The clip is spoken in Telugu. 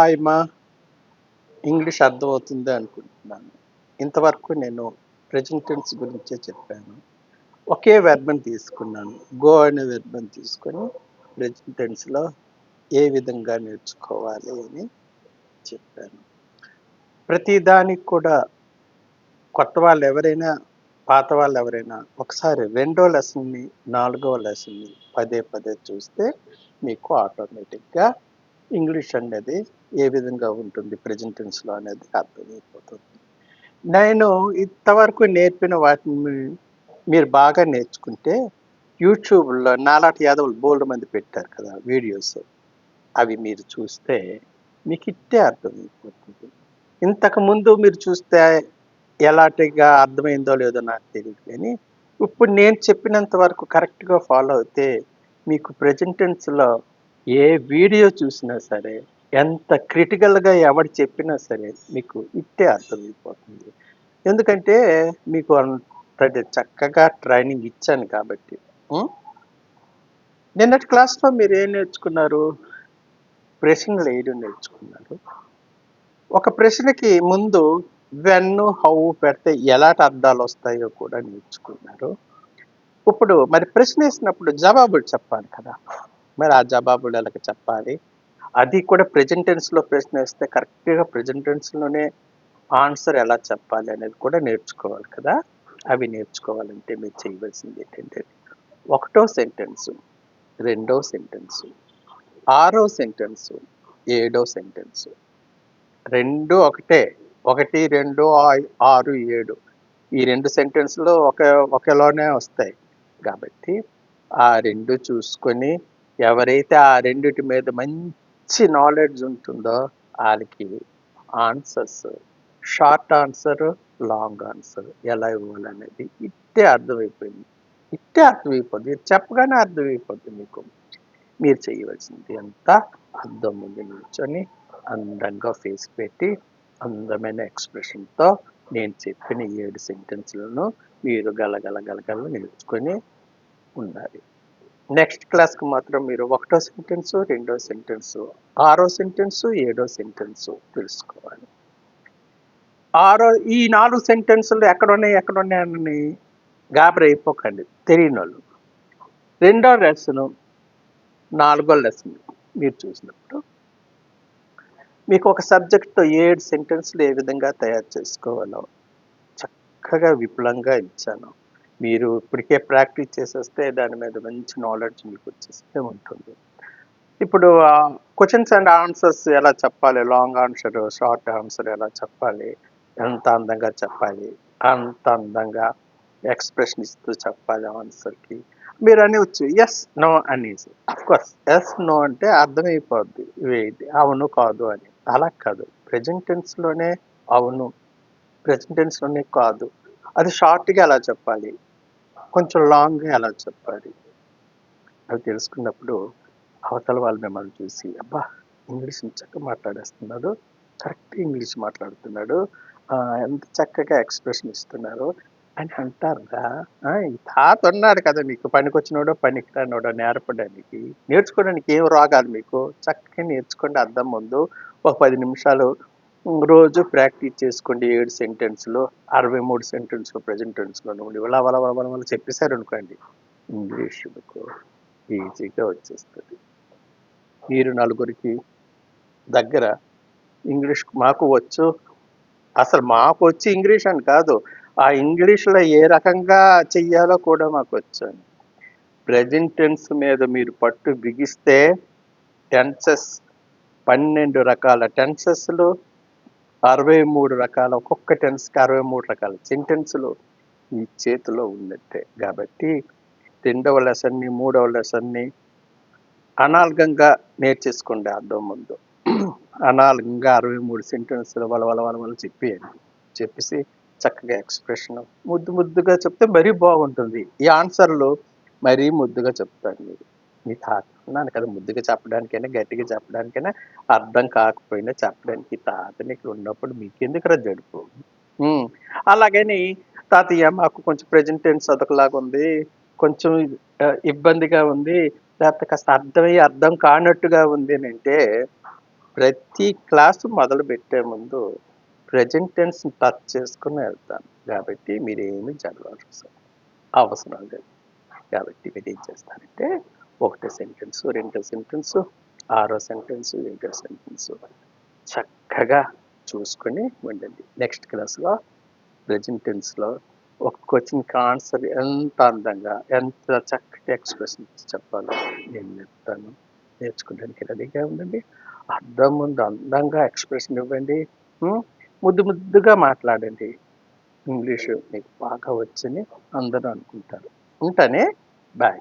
హాయ్ మా ఇంగ్లీష్ అర్థమవుతుంది అనుకుంటున్నాను. ఇంతవరకు నేను ప్రెజెంటెన్స్ గురించే చెప్పాను. ఒకే వెర్బన్ తీసుకున్నాను. గో అనే వెర్బన్ తీసుకొని ప్రెజెంటెన్స్లో ఏ విధంగా నేర్చుకోవాలి అని చెప్పాను. ప్రతిదానికి కూడా కొత్త వాళ్ళు ఎవరైనా పాత వాళ్ళు ఎవరైనా ఒకసారి రెండో లెసన్ని నాలుగో లెసన్ని పదే పదే చూస్తే మీకు ఆటోమేటిక్గా ఇంగ్లీష్ అనేది ఏ విధంగా ఉంటుంది ప్రజెంట్ టెన్స్లో అనేది అర్థమైపోతుంది. నేను ఇంతవరకు నేర్పిన వాటిని మీరు బాగా నేర్చుకుంటే యూట్యూబ్లో నాలాటి యాదవులు బోల్డ్ మంది పెట్టారు కదా వీడియోస్. అవి మీరు చూస్తే మీకు ఇట్టే అర్థమైపోతుంది. ఇంతకు ముందు మీరు చూస్తే ఎలాంటిగా అర్థమైందో లేదో నాకు తెలియదు కానీ ఇప్పుడు నేను చెప్పినంత వరకు కరెక్ట్గా ఫాలో అయితే మీకు ప్రెజెంటెన్స్లో ఏ వీడియో చూసినా సరే ఎంత క్రిటికల్గా ఎవడు చెప్పినా సరే మీకు ఇట్టే అర్థమైపోతుంది. ఎందుకంటే మీకు అంత చక్కగా ట్రైనింగ్ ఇచ్చాను కాబట్టి. నిన్నటి క్లాస్లో మీరు ఏం నేర్చుకున్నారు? ప్రశ్నలు వేయడం నేర్చుకున్నారు. ఒక ప్రశ్నకి ముందు వెన్ హౌ పెడితే ఎలాంటి అర్థాలు వస్తాయో కూడా నేర్చుకున్నారు. ఇప్పుడు మరి ప్రశ్న వేసినప్పుడు జవాబులు చెప్పాలి కదా. మరి ఆ జవాబులు ఎలాగ చెప్పాలి? అది కూడా ప్రెజెంట్ టెన్స్లో ప్రశ్న వేస్తే కరెక్ట్గా ప్రెజెంట్ టెన్స్లోనే ఆన్సర్ ఎలా చెప్పాలి అనేది కూడా నేర్చుకోవాలి కదా? అవి నేర్చుకోవాలంటే మీరు చేయవలసింది ఏంటంటే ఒకటో సెంటెన్సు రెండో సెంటెన్సు ఆరో సెంటెన్సు ఏడో సెంటెన్సు రెండు ఒకటే ఒకటి రెండు ఆరు ఏడు. ఈ రెండు సెంటెన్స్లో ఒక ఒకలోనే వస్తాయి. కాబట్టి ఆ రెండు చూసుకొని ఎవరైతే ఆ రెండిటి మీద మంచి మంచి నాలెడ్జ్ ఉంటుందో? వాళ్ళకి answers short answer long answer ఎలా ఇవ్వాలనేది ఇట్టే అర్థమైపోయింది. ఇట్టే అర్థమైపోద్ది. చెప్పగానే అర్థమైపోద్ది మీకు. మీరు చేయవలసింది అంతా అద్దం ముందు నిల్చొని అందంగా ఫేస్ పెట్టి అందమైన ఎక్స్ప్రెషన్తో నేను చెప్పిన ఏడు సెంటెన్స్లను మీరు గలగల గలగల నేర్చుకొని ఉండాలి. నెక్స్ట్ క్లాస్కి మాత్రం మీరు ఒకటో సెంటెన్సు రెండో సెంటెన్సు ఆరో సెంటెన్సు ఏడో సెంటెన్సు తెలుసుకోవాలి. ఆరో ఈ నాలుగు సెంటెన్సులు ఎక్కడున్నాయి ఎక్కడున్నాయని గాబరి అయిపోకండి. తెలియని వాళ్ళు రెండో లెసన్ నాలుగో లెసన్ మీరు చూసినప్పుడు మీకు ఒక సబ్జెక్ట్తో ఏడు సెంటెన్స్లు ఏ విధంగా తయారు చేసుకోవాలో చక్కగా విపులంగా ఇచ్చాను. మీరు ఇప్పటికే ప్రాక్టీస్ చేసేస్తే దాని మీద మంచి నాలెడ్జ్ మీకు వచ్చేస్తే ఉంటుంది. ఇప్పుడు క్వశ్చన్స్ అండ్ ఆన్సర్స్ ఎలా చెప్పాలి? లాంగ్ ఆన్సర్ షార్ట్ ఆన్సర్ ఎలా చెప్పాలి? ఎంత అందంగా చెప్పాలి? అంత అందంగా ఎక్స్ప్రెషన్ ఇస్తూ చెప్పాలి ఆన్సర్కి మీరు అనేవచ్చు ఎస్ నో అనేసి. కోర్స్ ఎస్ నో అంటే అర్థమైపోద్ది. ఇది అవును కాదు అని. అలా కాదు. ప్రెజెంటెన్స్లోనే అవును. ప్రెజెంటెన్స్లోనే కాదు. అది షార్ట్గా ఎలా చెప్పాలి? కొంచెం లాంగ్గా ఎలా చెప్పాలి? అవి తెలుసుకున్నప్పుడు అవతల వాళ్ళు మిమ్మల్ని చూసి అబ్బా! ఇంగ్లీష్ చక్కగా మాట్లాడేస్తున్నాడు. కరెక్ట్ ఇంగ్లీష్ మాట్లాడుతున్నాడు. ఎంత చక్కగా ఎక్స్ప్రెషన్ ఇస్తున్నారు అని అంటారుగా ఈ తాత ఉన్నాడు కదా మీకు. పనికొచ్చినోడో పనికిరానోడో నేర్పడానికి. నేర్చుకోవడానికి ఏం రాగాలి మీకు? చక్కగా నేర్చుకోండి అర్థం ముందు. ఒక పది నిమిషాలు రోజు ప్రాక్టీస్ చేసుకోండి ఏడు సెంటెన్స్లో అరవై మూడు సెంటెన్స్లో ప్రజెంట్ టెన్స్లో ఉండి వల వల వల వల చెప్పేశారు అనుకోండి ఇంగ్లీష్ మీకు ఈజీగా వచ్చేస్తుంది. మీరు నలుగురికి దగ్గర ఇంగ్లీష్ మాకు వచ్చు అసలు మాకు వచ్చి ఇంగ్లీష్ అని కాదు ఆ ఇంగ్లీష్లో ఏ రకంగా చెయ్యాలో కూడా మాకు వచ్చు అని. ప్రజెంట్ టెన్స్ మీద మీరు పట్టు బిగిస్తే టెన్సెస్ పన్నెండు రకాల టెన్సెస్లు అరవై మూడు రకాల ఒక్కొక్క టెన్స్కి అరవై మూడు రకాల సెంటెన్స్లు ఈ చేతిలో ఉన్నట్టే. కాబట్టి రెండవ లెసన్ని మూడవ లెసన్ని అనాల్గంగా నేర్చేసుకోండి అర్థం ముందు. అనాల్గంగా అరవై మూడు సెంటెన్స్లు వల వల వల వల చెప్పేయండి. చెప్పేసి చక్కగా ఎక్స్ప్రెషన్ ముద్దు ముద్దుగా చెప్తే మరీ బాగుంటుంది. ఈ ఆన్సర్లు మరీ ముద్దుగా చెప్తాను మీరు. మీ తాత అన్నాను కదా ముద్దుగా చెప్పడానికైనా గట్టిగా చెప్పడానికైనా అర్థం కాకపోయినా చెప్పడానికి ఈ తాతని ఇక్కడ ఉన్నప్పుడు మీకెందుకు జడుపు? అలాగని తాతయ్య మాకు కొంచెం ప్రజెంట్ టెన్స్ అదొకలాగా ఉంది. కొంచెం ఇబ్బందిగా ఉంది. లేకపోతే కాస్త అర్థమయ్యి అర్థం కానట్టుగా ఉంది అని అంటే ప్రతి క్లాసు మొదలు పెట్టే ముందు ప్రజెంట్ టెన్స్ టచ్ చేసుకుని వెళ్తాను. కాబట్టి మీరేమి చదవాల్సిన అవసరం లేదు. కాబట్టి మీరు ఏం చేస్తారంటే ఒకటో సెంటెన్స్ రెండో సెంటెన్స్ ఆరో సెంటెన్స్ ఏడో సెంటెన్స్ చక్కగా చూసుకొని ఉండండి. నెక్స్ట్ క్లాస్లో ప్రజెంట్ టెన్స్లో ఒక క్వశ్చన్కి ఆన్సర్ ఎంత అందంగా ఎంత చక్కటి ఎక్స్ప్రెషన్ చెప్పాలో నేను చెప్తాను. నేర్చుకోవడానికి రెడీగా ఉండండి. అర్థం ముందు అందంగా ఎక్స్ప్రెషన్ ఇవ్వండి. ముద్దు ముద్దుగా మాట్లాడండి. ఇంగ్లీషు మీకు బాగా వచ్చని అందరూ అనుకుంటారు. ఉంటేనే? బాయ్